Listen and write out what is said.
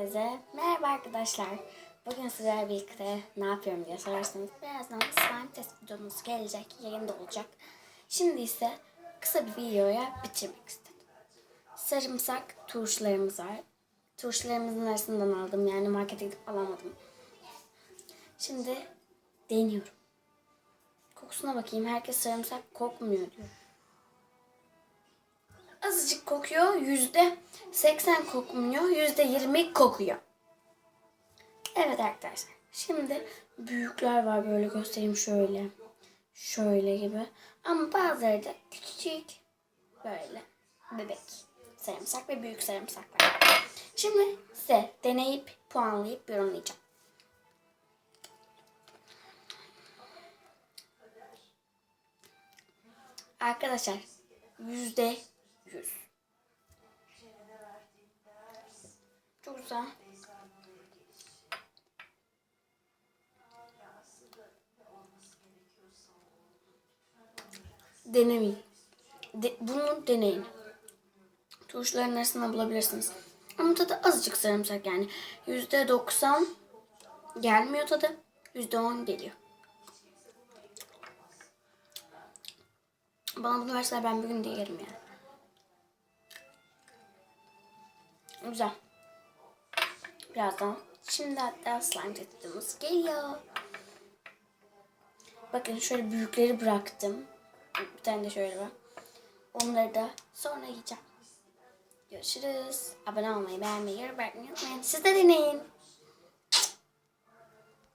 Herkese merhaba arkadaşlar. Bugün sizlerle birlikte ne yapıyorum diye sorarsanız birazdan slime test videomuz gelecek, yayında olacak. Şimdi ise kısa bir videoya bitirmek istedim. Sarımsak turşularımız var. Turşularımızın arasından aldım yani markete gidip alamadım. Şimdi deniyorum. Kokusuna bakayım. Herkes sarımsak kokmuyor diyor. Azıcık kokuyor. Yüzde seksen kokmuyor. Yüzde yirmi kokuyor. Evet arkadaşlar. Şimdi büyükler var böyle göstereyim şöyle. Şöyle gibi. Ama bazıları da küçük. Böyle. Bebek. Sarımsak ve büyük sarımsak var. Şimdi size deneyip puanlayıp yorumlayacağım. Arkadaşlar yüzde yüz. Güzel. Denemeyin. De, bunu deneyin. Turşuların arasında bulabilirsiniz. Ama tadı azıcık sarımsak yani. Yüzde doksan gelmiyor tadı. Yüzde on geliyor. Bana bunu verseler ben bugün de yerim yani. Güzel. Birazdan. Şimdi hatta slime testimiz geliyor. Bakın şöyle büyükleri bıraktım. Bir tane de şöyle var. Onları da sonra yiyeceğim. Görüşürüz. Abone olmayı, beğenmeyi, yorum bırakmayı unutmayın. Siz de deneyin.